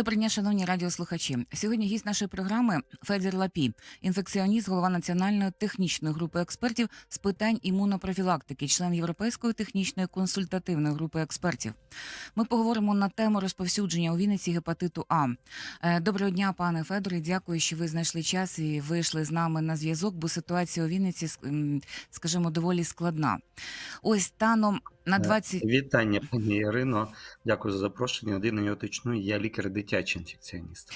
Доброго дня, шановні радіослухачі. Сьогодні гість нашої програми Федір Лапі, інфекціоніст, голова національної технічної групи експертів з питань імунопрофілактики, член Європейської технічної консультативної групи експертів. Ми поговоримо на тему розповсюдження у Вінниці гепатиту А. Е, Доброго дня, пане Федоре. Дякую, що ви знайшли час і вийшли з нами на зв'язок, бо ситуація у Вінниці, ск- скажімо, доволі складна. Ось станом на Е, 20... Вітання, пані Ірино. Дякую за запрошення. Один я уточню, я лікар дитячий інфекціоніст.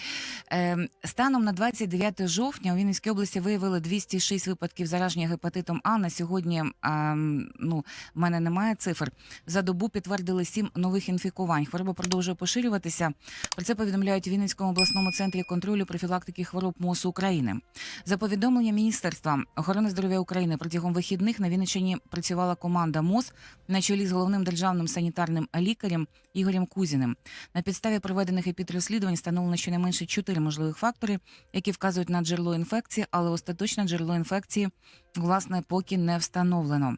Е, Станом на 29 жовтня у Вінницькій області виявили 206 випадків зараження гепатитом А. На сьогодні а, ну, в мене немає цифр. За добу підтвердили 7 нових інфікувань. Хвороба продовжує поширюватися. Про це повідомляють у Вінницькому обласному центрі контролю профілактики хвороб МОЗ України. За повідомленням Міністерства охорони здоров'я України протягом вихідних на Вінниччині працювала команда МОЗ на чолі з головним державним санітарним лікарем Ігорем Кузіним. На підставі проведених епідрозслідувань встановлено щонайменше чотири можливих фактори, які вказують на джерело інфекції, але остаточне джерело інфекції власне поки не встановлено.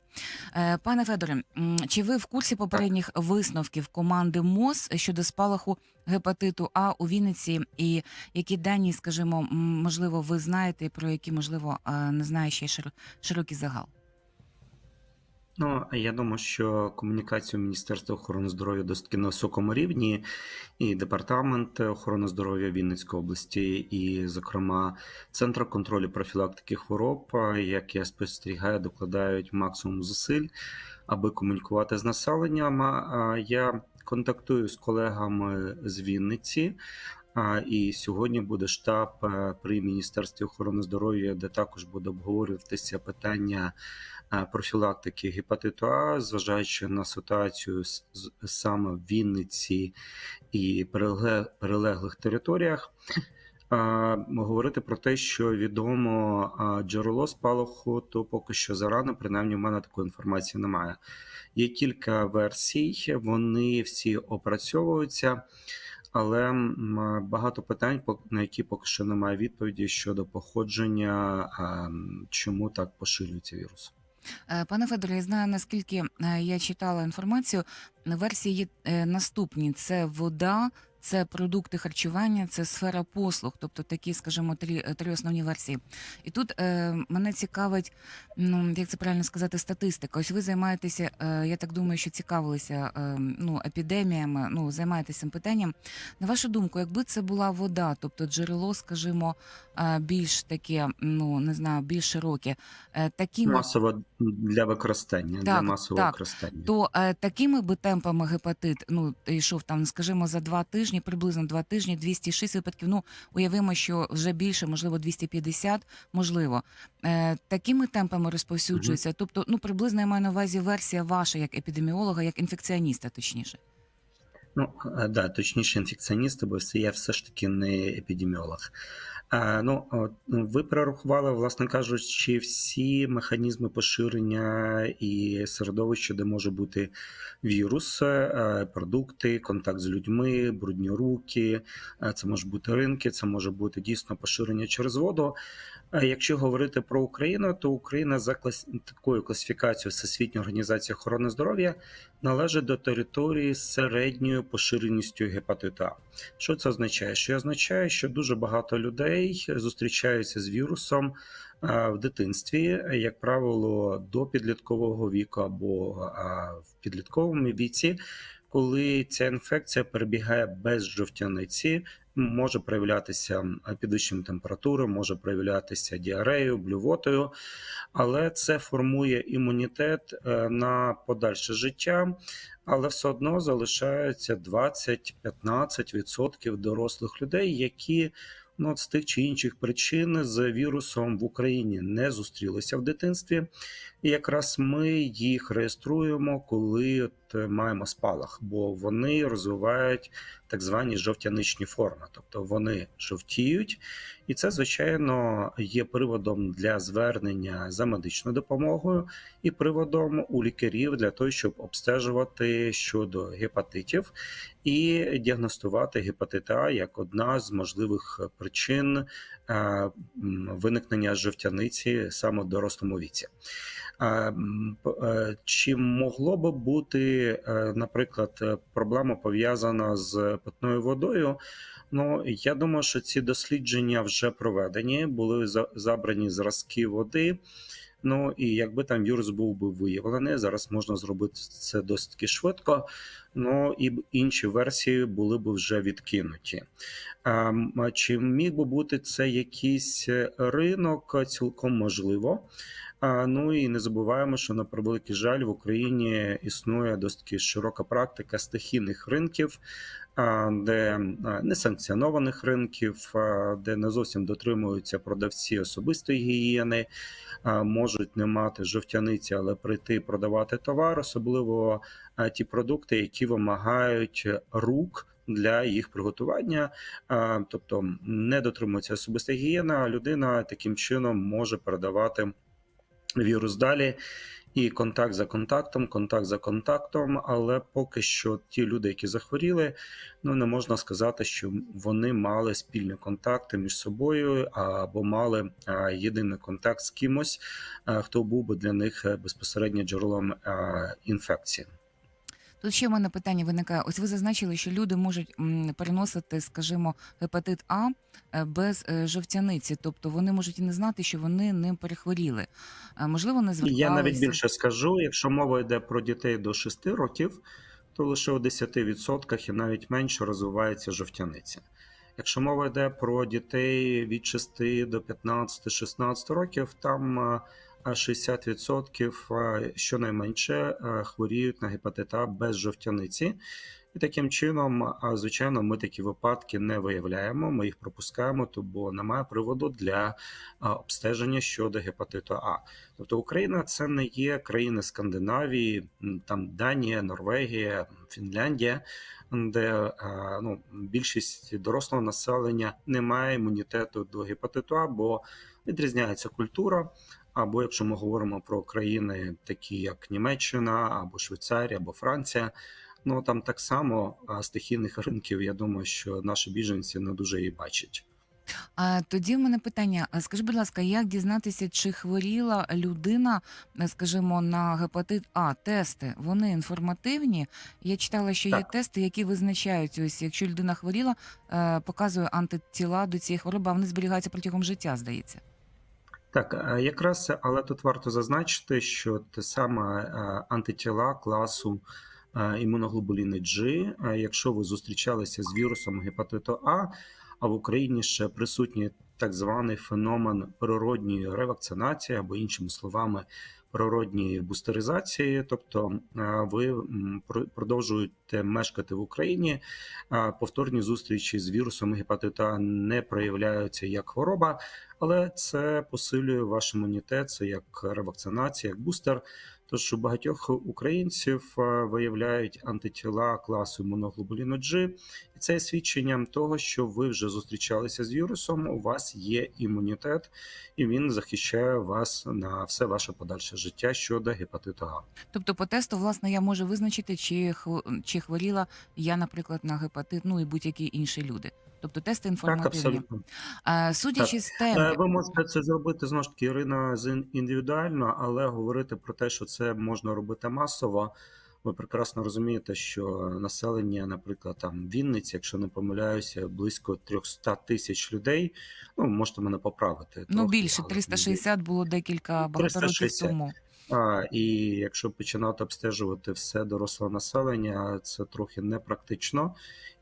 Е, Пане Федоре, чи ви в курсі попередніх висновків команди МОЗ щодо спалаху гепатиту А у Вінниці? І які дані, скажімо, можливо, ви знаєте, про які можливо е, не знає ще широ- широкий загал? Ну, я думаю, що комунікація Міністерства охорони здоров'я досить на високому рівні, і департамент охорони здоров'я Вінницької області, і, зокрема, Центр контролю профілактики хвороб, як я спостерігаю, докладають максимум зусиль, аби комунікувати з населенням. Я контактую з колегами з Вінниці. І сьогодні буде штаб е, при Міністерстві охорони здоров'я, де також буде обговорюватися питання профілактики гепатиту А, зважаючи на ситуацію саме в Вінниці і перелеглих територіях. Говорити про те, що відомо джерело спалаху, то поки що зарано, принаймні в мене такої інформації немає. Є кілька версій, вони всі опрацьовуються. Але багато питань, на які поки що немає відповіді щодо походження, чому так поширюється вірус. Е, Пане Федоре, я знаю, наскільки е, я читала інформацію. Версії є е, наступні: це вода, це продукти харчування, це сфера послуг, тобто такі, скажімо, три, е, три основні версії. І тут е, мене цікавить, ну як це правильно сказати, статистика. Ось ви займаєтеся, е, я так думаю, що цікавилися е, ну, епідеміями, ну займаєтеся цим питанням. На вашу думку, якби це була вода, тобто джерело, скажімо, е, більш таке, ну не знаю, більш широке, е, такі Масово для використання, для Так, масового так. використання. то е, такими би темпами гепатит ну йшов там, скажімо, за два тижні, приблизно два тижні, 206 випадків. Ну уявимо, що вже більше, можливо, 250, можливо. Е, такими темпами розповсюджується. Тобто, ну приблизно я маю на увазі версія ваша як епідеміолога, як інфекціоніста, точніше. Ну, да, точніше, інфекціоністи, бо я все ж таки не епідеміолог. Ну, от, ну, ви перерахували, власне кажучи, всі механізми поширення і середовище, де може бути вірус, продукти, контакт з людьми, брудні руки, це може бути ринки, це може бути дійсно поширення через воду. А Якщо говорити про Україну, то Україна за такою класифікацією Всесвітньої організації охорони здоров'я належить до території з середньою поширеністю гепатиту А. Що це означає? Що означає, що дуже багато людей зустрічаються з вірусом в дитинстві, як правило, до підліткового віку або в підлітковому віці, коли ця інфекція перебігає без жовтяниці. Може проявлятися підвищенням температури, може проявлятися діареєю, блювотою, але це формує імунітет е, на подальше життя, але все одно залишається 20-15% дорослих людей, які ну, з тих чи інших причин з вірусом в Україні не зустрілися в дитинстві. І якраз ми їх реєструємо, коли маємо спалах, бо вони розвивають так звані жовтяничні форми, тобто вони жовтіють, і це, звичайно, є приводом для звернення за медичною допомогою і приводом у лікарів для того, щоб обстежувати щодо гепатитів і діагностувати гепатит А як одна з можливих причин е, виникнення жовтяниці саме в дорослому віці. А, м, п- е, Чи могло би бути, е, наприклад, е, проблема пов'язана з питною водою? Ну, я думаю, що ці дослідження вже проведені, були забрані зразки води. Ну і якби там вірус був би виявлений, зараз можна зробити це досить швидко. Ну і інші версії були б вже відкинуті. А, Чи міг би бути це якийсь ринок? Цілком можливо. А, Ну і не забуваємо, що на превеликий жаль в Україні існує досить широка практика стихійних ринків, а, де несанкціонованих ринків, де не зовсім дотримуються продавці особистої гігієни, можуть не мати жовтяниці, але прийти продавати товар, особливо ті продукти, які вимагають рук. Для їх приготування, тобто не дотримується особиста гігієна, а людина таким чином може передавати вірус далі. І контакт за контактом, контакт за контактом. Але поки що ті люди, які захворіли, ну не можна сказати, що вони мали спільні контакти між собою або мали єдиний контакт з кимось, хто був би для них е, безпосередньо джерелом інфекції. Тут ще в мене питання виникає. Ось ви зазначили, що люди можуть переносити, скажімо, гепатит А е, без е, жовтяниці, тобто вони можуть і не знати, що вони ним перехворіли. Е, Можливо, не зверталися. Я навіть більше скажу: якщо мова йде про дітей до 6 років, то лише у 10% і навіть менше розвивається жовтяниця. Якщо мова йде про дітей від 6 до 15-16 років, там а, а 60% щонайменше хворіють на гепатит А без жовтяниці. І таким чином, звичайно, ми такі випадки не виявляємо, ми їх пропускаємо, бо немає приводу для обстеження щодо гепатиту А. Тобто Україна це не є країни Скандинавії, там Данія, Норвегія, Фінляндія, де е, ну, більшість дорослого населення не має імунітету до гепатиту А, бо відрізняється культура. Або якщо ми говоримо про країни, такі як Німеччина, або Швейцарія, або Франція, ну там так само а, стихійних ринків, я думаю, що наші біженці не дуже і бачать. А тоді в мене питання: скажи, будь ласка, як дізнатися, чи хворіла людина, скажімо, на гепатит А? Тести вони інформативні. Я читала, що є тести, які визначають, ось якщо людина хворіла, е, показує антитіла до цієї хвороби, а вони зберігаються протягом життя, здається. Так, е, якраз, але тут варто зазначити, що те саме е, антитіла класу е, імуноглобуліни G, якщо ви зустрічалися з вірусом гепатиту А, а в Україні ще присутній так званий феномен природньої ревакцинації, або іншими словами, природньої бустеризації, тобто е, ви продовжуєте мешкати в Україні, повторні зустрічі з вірусом гепатита не проявляються як хвороба, але це посилює ваш імунітет, це як ревакцинація, як бустер. Тож у багатьох українців е, виявляють антитіла класу імуноглобуліну G, і це є свідченням того, що ви вже зустрічалися з вірусом. У вас є імунітет, і він захищає вас на все ваше подальше життя щодо гепатиту А. Тобто, по тесту, власне, я можу визначити, чи чи хворіла я, наприклад, на гепатит, ну і будь-які інші люди. Тобто тести Так, інформативні. абсолютно. А, судячи з Е, Ви можете це зробити знову ж таки, Ірина, з- індивідуально, але говорити про те, що це можна робити масово. Ви прекрасно розумієте, що населення, наприклад, там Вінниці, якщо не помиляюся, близько 300 тисяч людей. Ну можете мене поправити. ну трохи, більше але 360 було декілька багато років тому. А, і якщо починати обстежувати все доросле населення, це трохи непрактично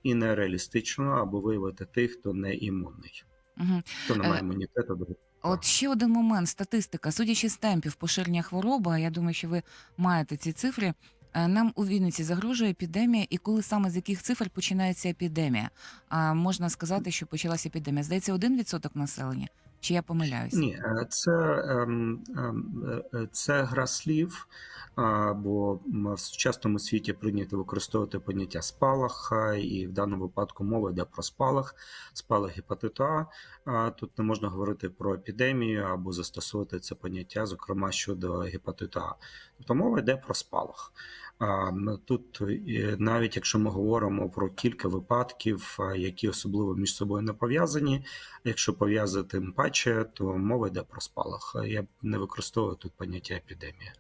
і нереалістично, або виявити тих, хто не імунний, Угу. хто не Е, має імунітету до От ще один момент: статистика. Судячи з темпів поширення хвороби, а я думаю, що ви маєте ці цифри. е, Нам у Вінниці загрожує епідемія, і коли саме з яких цифр починається епідемія? А можна сказати, що почалася епідемія. Здається, один відсоток населення. Чи я помиляюсь? Ні, е, це, ем, ем, е, е, це гра слів, бо в сучасному світі прийнято використовувати поняття спалах, і в даному випадку мова йде про спалах, спалах гепатиту. А, Тут не можна говорити про епідемію або застосовувати це поняття, зокрема щодо гепатиту А. Тобто мова йде про спалах. А тут е, навіть якщо ми говоримо про кілька випадків, які особливо між собою не пов'язані, якщо пов'язати тим паче, то мова йде про спалах. Я не використовую тут поняття епідемія,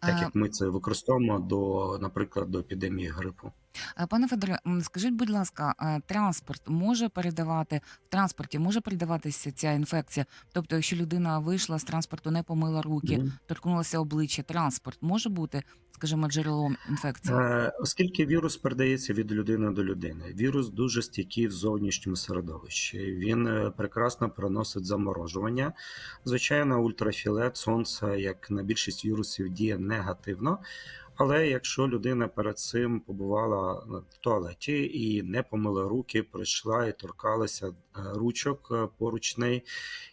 так Е, як ми це використовуємо до, наприклад, до епідемії грипу. Е, Пане Федоре, м, скажіть, будь ласка, е, транспорт може передавати в транспорті може передаватися ця інфекція? Тобто, якщо людина вийшла з транспорту, не помила руки, Мгм. торкнулася обличчя, транспорт може бути, скажімо, джерелом інфекції? Е, Оскільки вірус передається від людини до людини, вірус дуже стійкий в зовнішньому середовищі. Він е, прекрасно переносить заморожування. Звичайно, ультрафіолет сонце, як на більшість вірусів, діє негативно. Але якщо людина перед цим побувала в туалеті і не помила руки, прийшла і торкалася ручок е, поруч неї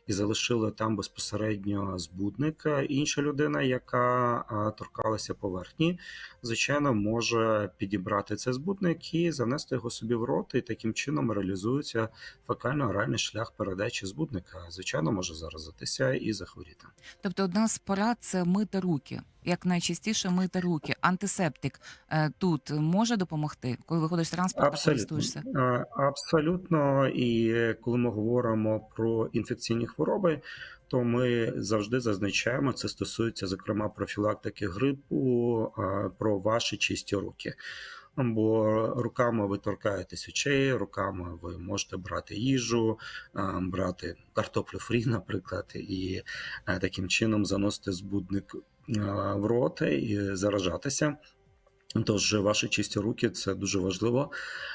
і залишила там безпосередньо збудник, е, інша людина, яка е, торкалася поверхні, звичайно, може підібрати цей збудник і занести його собі в рот, і таким чином реалізується фекально-оральний шлях передачі збудника. Звичайно, може заразитися і захворіти. Тобто, одна з порад це мити руки. Як найчастіше мити руки. Антисептик е, тут може допомогти, коли виходиш з транспорту, Абсолютно, користуєшся. Е, абсолютно. І е, коли ми говоримо про інфекційні хвороби, то ми завжди зазначаємо, це стосується зокрема профілактики грипу, про ваші чисті руки. Бо руками ви торкаєтесь очей, руками ви можете брати їжу, брати картоплю фрі, наприклад, і таким чином заносити збудник в рот і заражатися. Тож ваші чисті руки це дуже важливо,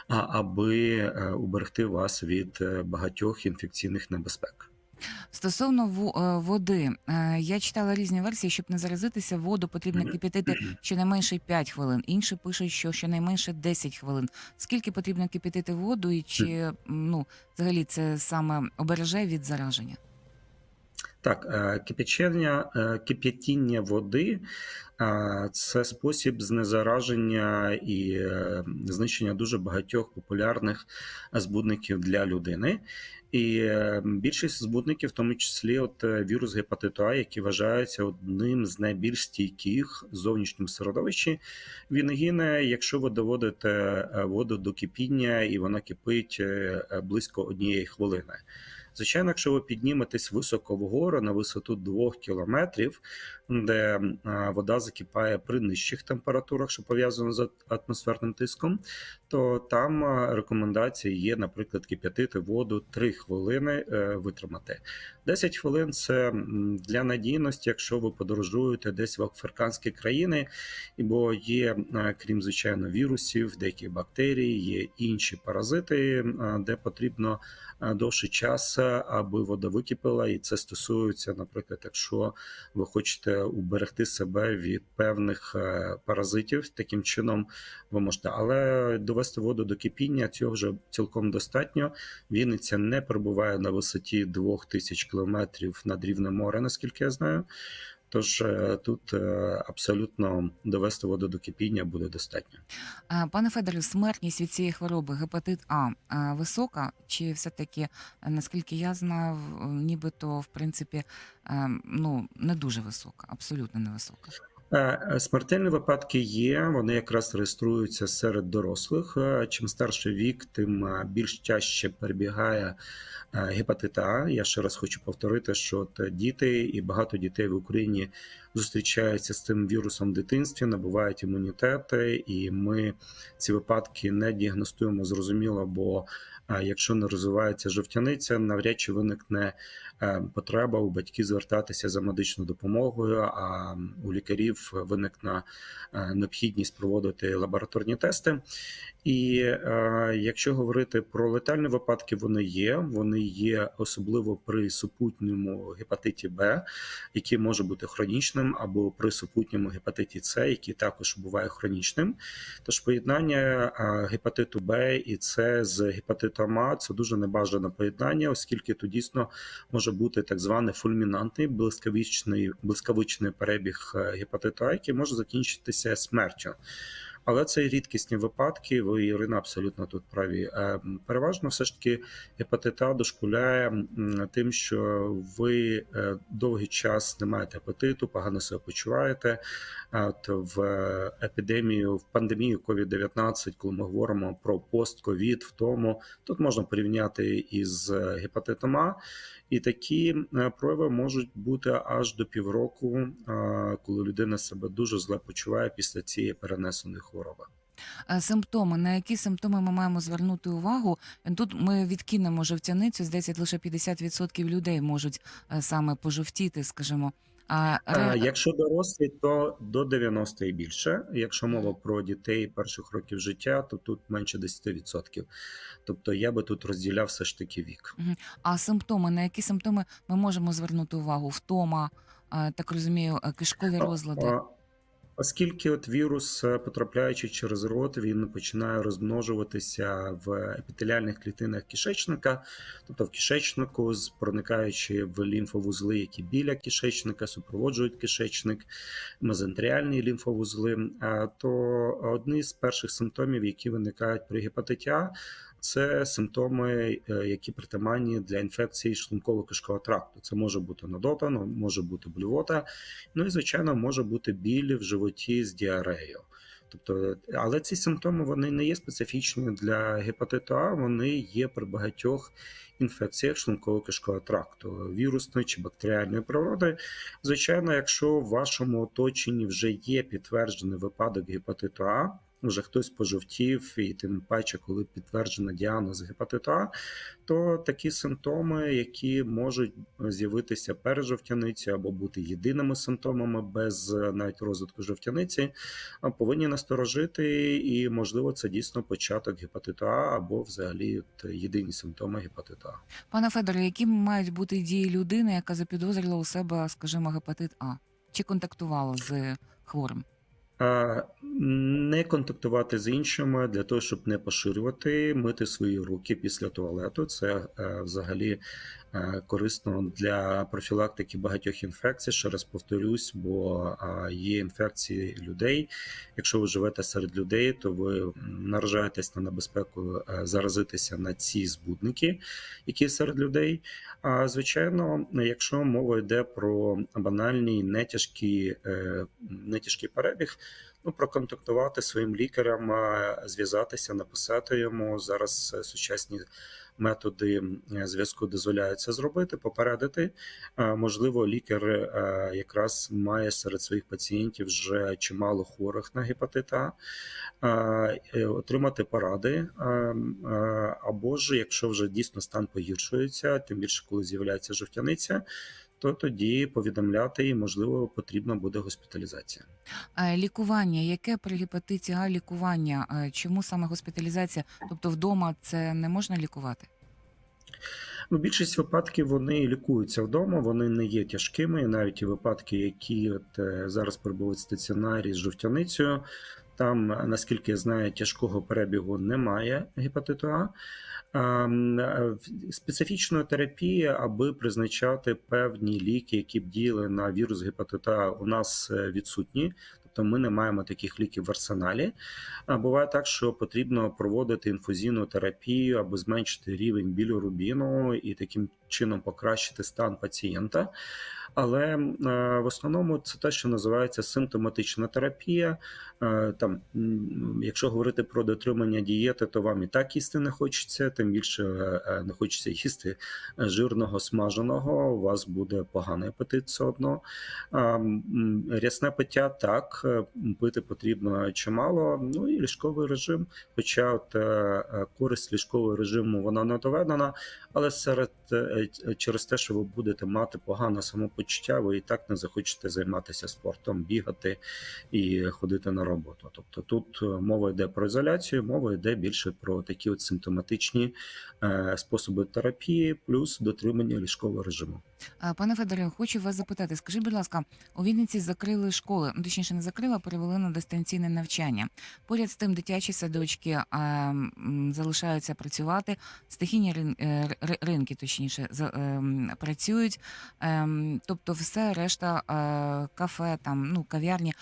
аби е, уберегти вас від е, багатьох інфекційних небезпек. Стосовно е, води, я читала різні версії, щоб не заразитися, воду потрібно кипятити щонайменше 5 хвилин. Інші пишуть, що щонайменше 10 хвилин. Скільки потрібно кипятити воду, і чи ну взагалі це саме обереже від зараження? Так, е, кипячення, е, кип'ятіння води е, це спосіб знезараження і знищення дуже багатьох популярних збудників для людини. І більшість збудників, в тому числі от вірус гепатиту А, який вважається одним з найбільш стійких в зовнішньому середовищі, він гине, якщо ви доводите воду до кипіння і вона кипить близько однієї хвилини. Звичайно, якщо ви підніметесь високо вгору на висоту 2 кілометрів, де вода закипає при нижчих температурах, що пов'язано з атмосферним тиском, то там а, рекомендації є, наприклад, кип'ятити воду 3 хвилини е, витримати. 10 хвилин це для надійності, якщо ви подорожуєте десь в африканські країни, бо є, крім звичайно, вірусів, деяких бактерій, є інші паразити, де потрібно довший час, аби вода википіла, і це стосується, наприклад, якщо ви хочете уберегти себе від певних е, паразитів, таким чином ви можете. Але довести воду до кипіння цього вже цілком достатньо. Вінниця не перебуває на висоті 2000 кілометрів над рівнем моря, наскільки я знаю. Тож е, тут е, абсолютно довести воду до кипіння буде достатньо. Е, Пане Федорю. смертність від цієї хвороби гепатит А висока, чи все-таки, е, наскільки я знаю, нібито в принципі ну не дуже висока, абсолютно не висока. Е, е, Смертельні випадки є, вони якраз реєструються серед дорослих. Е, Чим старший вік, тим більш тяжче перебігає гепатит А. Я ще раз хочу повторити, що от діти і багато дітей в Україні зустрічаються з цим вірусом в дитинстві, набувають імунітети, і ми ці випадки не діагностуємо зрозуміло, бо якщо не розвивається жовтяниця, навряд чи виникне потреба у батьків звертатися за медичною допомогою, а у лікарів виникне е, необхідність проводити лабораторні тести. І е, якщо говорити про летальні випадки, вони є. Вони є особливо при супутньому гепатиті Б, який може бути хронічним, або при супутньому гепатиті С, який також буває хронічним. Тож поєднання е, гепатиту Б і С з гепатитом А це дуже небажане поєднання, оскільки тут дійсно може бути так званий фульмінантний блискавичний, блискавичний перебіг е, гепатиту А, який може закінчитися смертю. Але це рідкісні випадки. Ви Ірина абсолютно тут праві. Е, Переважно все ж таки гепатит А дошкуляє тим, що ви е, довгий час не маєте апетиту, погано себе почуваєте. От в епідемію, в пандемію COVID-19, коли ми говоримо про пост-ковід, в тому тут можна порівняти із гепатитом А, і такі е, прояви можуть бути аж до півроку, е, коли людина себе дуже зле почуває після цієї перенесеної хвороби. Е, Симптоми, на які симптоми ми маємо звернути увагу? Тут ми відкинемо жовтяницю. Здається, лише 50% людей можуть саме пожовтіти, скажімо. А ре... Якщо дорослі, то до 90 і більше. Якщо мова про дітей перших років життя, то тут менше 10%. Тобто я би тут розділяв все ж таки вік. а симптоми, на які симптоми ми можемо звернути увагу? Втома, е, так розумію, е, кишкові розлади. Оскільки от вірус, е, потрапляючи через рот, він починає розмножуватися в епітеліальних клітинах кишечника, тобто в кишечнику, проникаючи в лімфовузли, які біля кишечника, супроводжують кишечник, мезентеріальні лімфовузли, то одні з перших симптомів, які виникають при гепатиті А, це симптоми, е, які притаманні для інфекції шлунково-кишкового тракту. Це може бути нудота, ну, може бути блювота, ну і звичайно може бути біль в животі з діареєю. Тобто, але ці симптоми вони не є специфічні для гепатиту А, вони є при багатьох інфекціях шлунково-кишкового тракту, вірусної чи бактеріальної природи. Звичайно, якщо в вашому оточенні вже є підтверджений випадок гепатиту А, вже хтось пожовтів, і тим паче, коли підтверджено діагноз гепатиту А, то такі симптоми, які можуть з'явитися перед жовтяницею або бути єдиними симптомами без навіть розвитку жовтяниці, повинні насторожити, і можливо це дійсно початок гепатиту А або взагалі от єдині симптоми гепатиту А. Пане Федоре, які мають бути дії людини, яка запідозрила у себе, скажімо, гепатит А? Чи контактувала з хворим? Не контактувати з іншими для того, щоб не поширювати, мити свої руки після туалету. Це е, взагалі корисно для профілактики багатьох інфекцій. Ще раз повторюсь, бо є інфекції людей. Якщо ви живете серед людей, то ви наражаєтесь на небезпеку е, заразитися на ці збудники, які серед людей. А звичайно, якщо мова йде про банальний нетяжкий, е, нетяжкий перебіг, ну проконтактувати своїм лікарем, зв'язатися, написати йому зараз е, сучасні. Методи е, зв'язку дозволяють це зробити, попередити. Можливо, лікар е, якраз має серед своїх пацієнтів вже чимало хворих на гепатит А, е, отримати поради. Або ж, якщо вже дійсно стан погіршується, тим більше коли з'являється жовтяниця, то тоді повідомляти і можливо потрібна буде госпіталізація. Лікування, яке при гепатиті А лікування? Чому саме госпіталізація? Тобто вдома це не можна лікувати? Ну, більшість випадків вони лікуються вдома, вони не є тяжкими. І навіть ті випадки, які от е, зараз перебувають в стаціонарі з жовтяницею, там, наскільки я знаю, тяжкого перебігу немає гепатиту А. Специфічної терапії, аби призначати певні ліки, які б діяли на вірус гепатита, у нас е, відсутні. Тобто ми не маємо таких ліків в арсеналі. А буває так, що потрібно проводити інфузійну терапію, аби зменшити рівень білірубіну і таким чином покращити стан пацієнта. Але е, в основному це те, що називається симптоматична терапія. Е, Там, якщо говорити про дотримання дієти, то вам і так їсти не хочеться, тим більше е, не хочеться їсти жирного смаженого. У вас буде поганий апетит все одно. Рясне пиття так, пити потрібно чимало. Ну і ліжковий режим. Хоча от, е, е, користь ліжкового режиму вона не доведена, але серед е, е, через те, що ви будете мати погане самопочуття, ви і так не захочете займатися спортом, бігати і ходити на роботу. Тобто тут е, мова йде про ізоляцію, мова йде більше про такі от симптоматичні е, способи терапії, плюс дотримання ліжкового режиму. Е, Пане Федоре, хочу вас запитати. Скажіть, будь ласка, у Вінниці закрили школи, ну точніше не закрили, а перевели на дистанційне навчання. Поряд з тим дитячі садочки е, залишаються працювати, стихійні рин- е, ринки, точніше, за- працюють. Тобто, все решта кафе, там ну кав'ярні,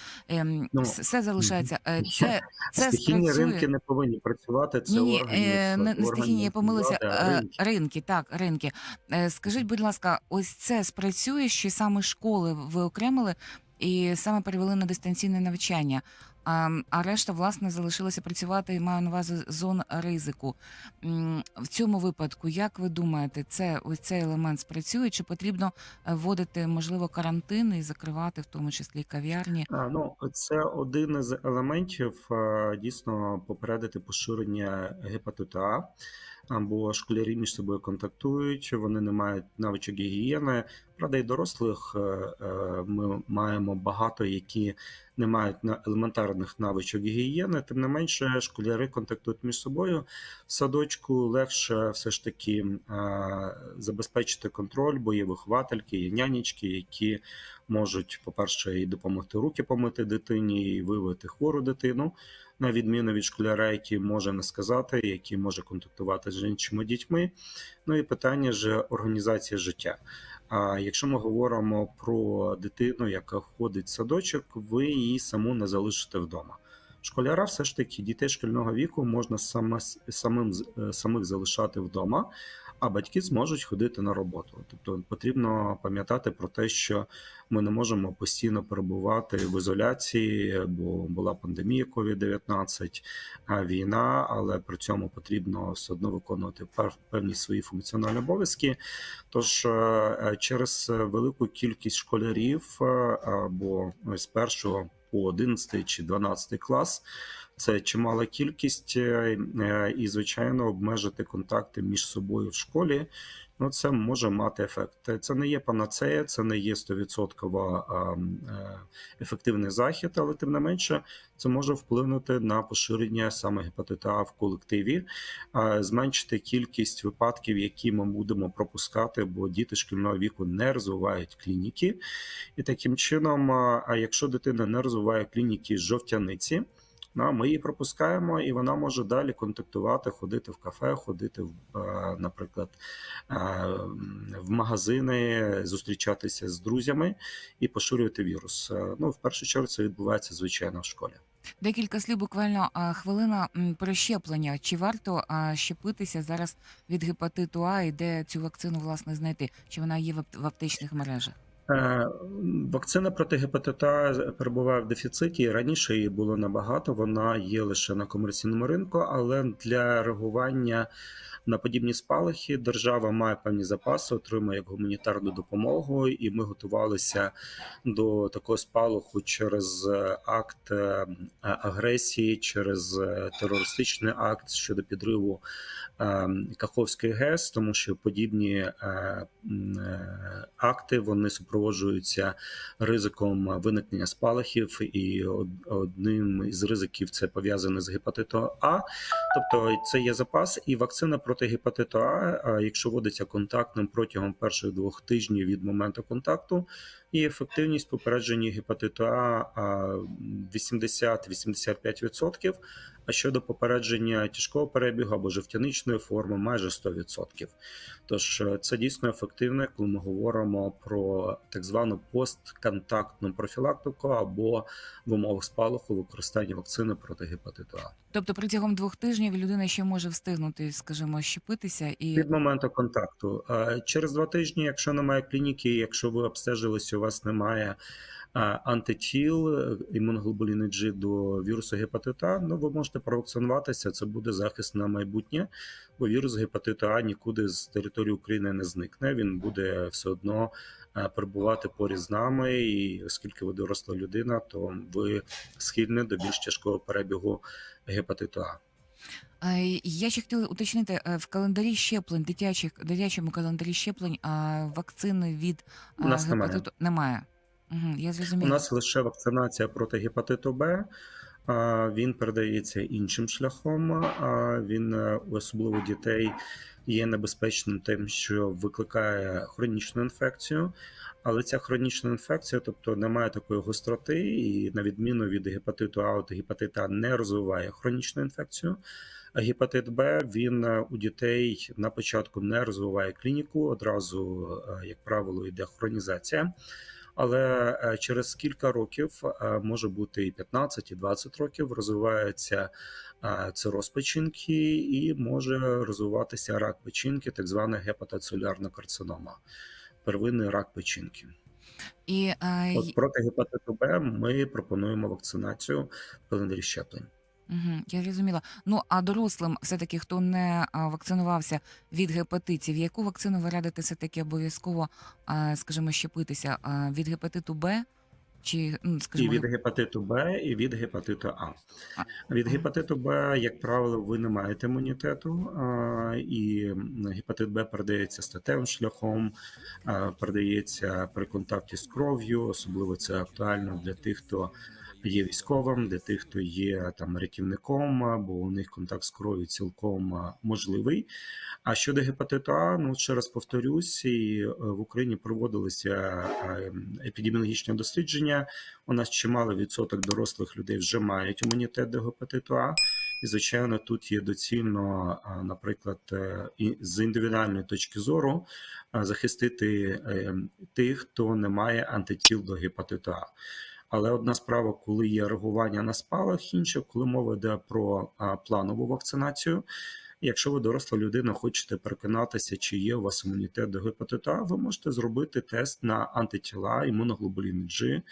Ну, все залишається. Це це Стихійні спрацює. ринки не повинні працювати. Це Ні, ні, органів, не, не стихійні, я Е, ринки. ринки, так, ринки. Скажіть, будь ласка, ось це спрацює, що саме школи ви окремили і саме перевели на дистанційне навчання. А, а решта, власне, залишилася працювати і маю на увазі зон ризику. В цьому випадку, як ви думаєте, це ось цей елемент спрацює? Чи потрібно е, вводити, можливо, карантин і закривати, в тому числі кав'ярні? Ну, це один із елементів е, дійсно попередити поширення гепатиту А. А, Бо школярі між собою контактують, вони не мають навичок гігієни. Правда, і дорослих е, е, ми маємо багато, які не мають елементарних навичок гігієни. Тим не менше, школяри контактують між собою. В садочку легше все ж таки е, забезпечити контроль, бо є виховательки, є нянечки, які можуть, по-перше, і допомогти руки помити дитині, і виявити хвору дитину, на відміну від школяра, який може не сказати, який може контактувати з іншими дітьми. Ну і питання ж організації життя. А якщо ми говоримо про дитину, яка ходить в садочок, ви її саму не залишите вдома. Школяра, все ж таки, дітей шкільного віку можна саме, самим, е, самих залишати вдома, а батьки зможуть ходити на роботу. Тобто потрібно пам'ятати про те, що ми не можемо постійно перебувати в ізоляції, бо була пандемія COVID-19, війна, але при цьому потрібно все одно виконувати пев- певні свої функціональні обов'язки. Тож е, через велику кількість школярів, е, або з першого по 11 чи 12 клас. Це чимала кількість, е, е, і звичайно, обмежити контакти між собою в школі. Ну, це може мати ефект. Це не є панацея, це не є 100% е, ефективний захід, але тим не менше це може вплинути на поширення саме гепатиту А в колективі, зменшити кількість випадків, які ми будемо пропускати, бо діти шкільного віку не розвивають клініки. І таким чином, а якщо дитина не розвиває клініки жовтяниці. Ну, ми її пропускаємо, і вона може далі контактувати, ходити в кафе, ходити в, е, наприклад, е, в магазини, зустрічатися з друзями і поширювати вірус. Е, Ну, в першу чергу, це відбувається звичайно в школі. Декілька слів, буквально хвилина про щеплення. Чи варто щепитися зараз від гепатиту А і де цю вакцину власне знайти? Чи вона є в ап- в аптечних мережах? Е, Вакцина проти гепатита перебуває в дефіциті. Раніше її було набагато. Вона є лише на комерційному ринку, але для реагування на подібні спалахи держава має певні запаси, отримує як гуманітарну допомогу, і ми готувалися до такого спалаху через е, акт е, агресії, через е, терористичний акт щодо підриву е, Каховської ГЕС, тому що подібні е, е, акти вони супроводжуються ризиком виникнення спалахів, і одним із ризиків це пов'язане з гепатитом А. Тобто це є запас, і вакцина проти гепатиту А, а якщо вводиться контактним протягом перших двох тижнів від моменту контакту, і ефективність попередження гепатиту А а, 80-85%. А щодо попередження тяжкого перебігу або жовтяничної форми, майже 100%. Тож е, це дійсно ефективно, коли ми говоримо про так звану постконтактну профілактику або в умовах спалаху використання вакцини проти гепатиту А. Тобто протягом двох тижнів людина ще може встигнути, скажімо, щепитися і від моменту контакту. Е, Через два тижні, якщо немає клініки, якщо ви обстежилися, у вас немає антитіл е, імуноглобуліни G до вірусу гепатиту А, ну ви можете провакцинуватися. Це буде захист на майбутнє, бо вірус гепатиту А нікуди з території України не зникне. Він буде все одно е, перебувати поряд з нами. І оскільки ви доросла людина, то ви схильні до більш тяжкого перебігу гепатиту А. Е, Я ще хотіла уточнити е, в календарі щеплень, дитячих дитячому календарі щеплень, а вакцини від У нас немає. гепатиту немає. Угу, я У зрозуміла. нас лише вакцинація проти гепатиту Б. а, він передається іншим шляхом. А він е, у особливо дітей є небезпечним тим, що викликає хронічну інфекцію. Але ця хронічна інфекція, тобто немає такої гостроти, і на відміну від гепатиту А, от гепатит А не розвиває хронічну інфекцію. Гепатит Б він е, у дітей на початку не розвиває клініку. Одразу, е, як правило, йде хронізація. Але е, через кілька років, може бути і 15, і 20 років, розвивається цироз печінки і може розвиватися рак печінки, так звана гепатоцелюлярна карцинома, первинний рак печінки. І От проти гепатиту Б ми пропонуємо вакцинацію в календарі щеплень. Мгм, я зрозуміла. Ну а дорослим, все-таки, хто не а, вакцинувався від гепатитів, яку вакцину ви радите все-таки обов'язково, а, скажімо, щепитися А, від гепатиту Б чи ну, І скажімо, від геп- гепатиту Б, і від гепатиту А. А, Від ага. гепатиту Б, як правило, ви не маєте імунітету, а, і гепатит Б передається статевим шляхом, а, передається при контакті з кров'ю. Особливо це актуально для тих, хто є військовим, для тих, хто є там рятівником, бо у них контакт з кров'ю цілком можливий. А щодо гепатиту А, ну ще раз повторюсь, і е, в Україні проводилися е, епідеміологічні дослідження. У нас чимало відсоток дорослих людей вже мають імунітет до гепатиту А. І, звичайно, тут є доцільно, наприклад, е, з індивідуальної точки зору захистити е, тих, хто не має антитіл до гепатиту А. Але одна справа, коли є реагування на спалах, інша, коли мова йде про планову вакцинацію. Якщо ви доросла людина, хочете переконатися, чи є у вас імунітет до гепатиту ви можете зробити тест на антитіла імуноглобуліни G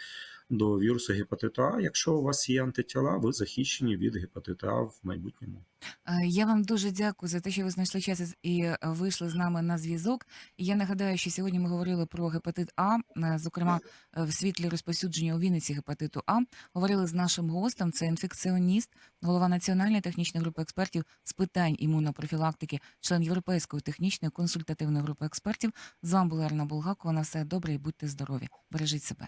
до вірусу гепатиту А. Якщо у вас є антитіла, ви захищені від гепатиту А в майбутньому. Е, Я вам дуже дякую за те, що ви знайшли час і е, вийшли з нами на зв'язок. Я нагадаю, що сьогодні ми говорили про гепатит А, е, зокрема в світлі розповсюдження у Вінниці гепатиту А. Говорили з нашим гостем. Це інфекціоніст, голова національної технічної групи експертів з питань імунопрофілактики, член Європейської технічної консультативної групи експертів. З вами була Ірина Булгакова. На все добре і будьте здорові. Бережіть себе.